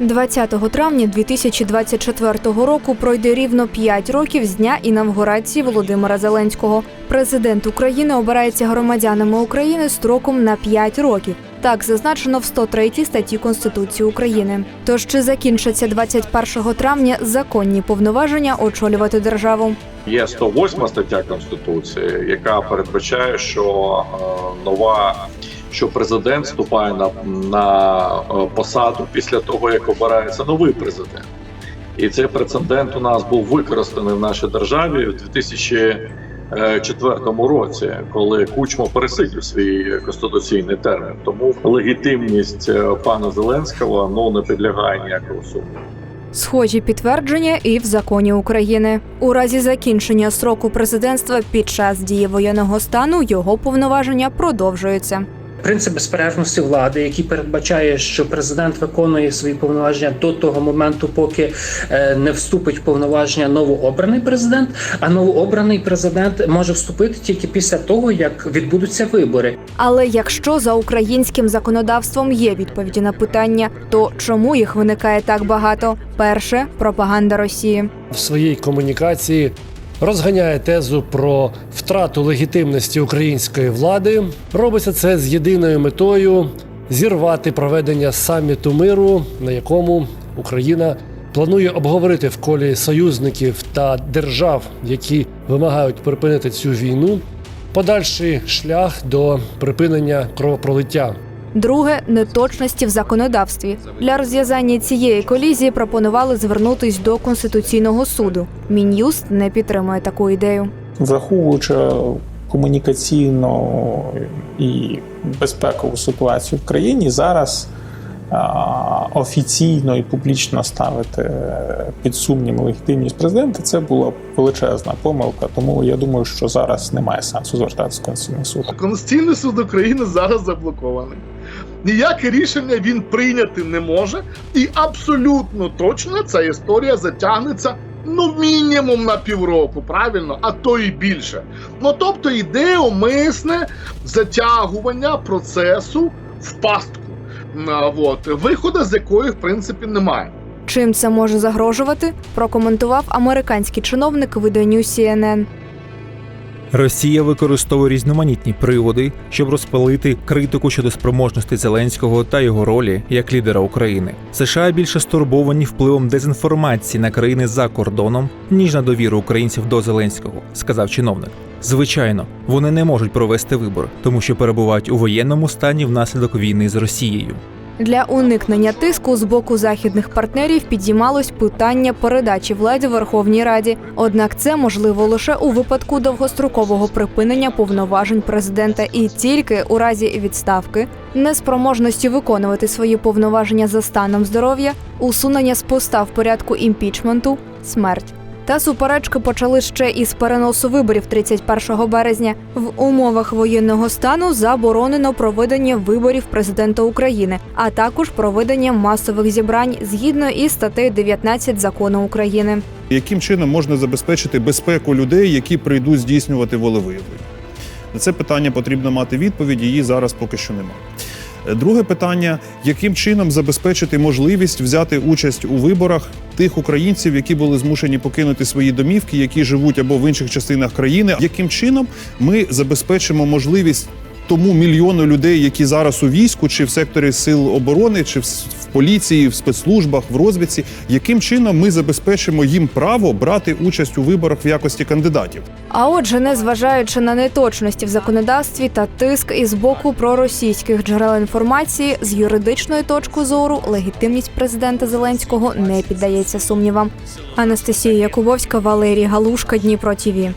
20 травня 2024 року пройде рівно 5 років з дня інавгурації Володимира Зеленського. Президент України обирається громадянами України строком на 5 років. Так зазначено в 103 статті Конституції України. Тож чи закінчаться 21 травня законні повноваження очолювати державу? Є 108 стаття Конституції, яка передбачає, що е, нова що президент вступає на, на е, посаду після того, як обирається новий президент. І цей прецедент у нас був використаний в нашій державі в 2004 році, коли Кучма пересидів свій конституційний термін. Тому легітимність е, пана Зеленського ну не підлягає ніякого сумніву. Схожі підтвердження і в законі України. У разі закінчення строку президентства під час дії воєнного стану його повноваження продовжуються. Принцип безперервності влади, який передбачає, що президент виконує свої повноваження до того моменту, поки е, не вступить в повноваження новообраний президент. А новообраний президент може вступити тільки після того, як відбудуться вибори. Але якщо за українським законодавством є відповіді на питання, то чому їх виникає так багато? Перше пропаганда Росії. в своїй комунікації розганяє тезу про втрату легітимності української влади. Робиться це з єдиною метою зірвати проведення саміту миру, на якому Україна планує обговорити в колі союзників та держав, які вимагають припинити цю війну, подальший шлях до припинення кровопролиття. Друге неточності в законодавстві. Для розв'язання цієї колізії пропонували звернутись до конституційного суду. Мін'юст не підтримує таку ідею. враховуючи комунікаційну і безпекову ситуацію в країні, зараз офіційно і публічно ставити під сумнів легітимність президента це була величезна помилка. Тому я думаю, що зараз немає сенсу звертатися в Конституційний суд. Конституційний суд України зараз заблокований. Ніяке рішення він прийняти не може, і абсолютно точно ця історія затягнеться ну мінімум на півроку, правильно, а то і більше. Ну тобто йде умисне затягування процесу в пастку. От, виходу з якої в принципі немає. Чим це може загрожувати? Прокоментував американський чиновник виданню CNN. Росія використовує різноманітні приводи, щоб розпалити критику щодо спроможності Зеленського та його ролі як лідера України. США більше стурбовані впливом дезінформації на країни за кордоном, ніж на довіру українців до Зеленського, сказав чиновник. Звичайно, вони не можуть провести вибор, тому що перебувають у воєнному стані внаслідок війни з Росією. Для уникнення тиску з боку західних партнерів підіймалось питання передачі влади Верховній Раді. Однак це можливо лише у випадку довгострокового припинення повноважень президента і тільки у разі відставки, неспроможності виконувати свої повноваження за станом здоров'я, усунення з поста в порядку імпічменту, смерть. Та суперечки почали ще із переносу виборів 31 березня. В умовах воєнного стану заборонено проведення виборів президента України, а також проведення масових зібрань згідно із статтею 19 закону України. яким чином можна забезпечити безпеку людей, які прийдуть здійснювати волевиявлення? На це питання потрібно мати відповідь, її зараз поки що немає. Е, Друге питання: яким чином забезпечити можливість взяти участь у виборах тих українців, які були змушені покинути свої домівки, які живуть або в інших частинах країни? Яким чином ми забезпечимо можливість тому мільйону людей, які зараз у війську, чи в секторі сил оборони, чи в поліції, в спецслужбах, в розвідці, яким чином ми забезпечимо їм право брати участь у виборах в якості кандидатів? А отже, незважаючи на неточності в законодавстві та тиск із боку проросійських джерел інформації, з юридичної точки зору легітимність президента Зеленського не піддається сумнівам. Анастасія Якубовська, Валерій Галушка, Дніпро ТІВІ.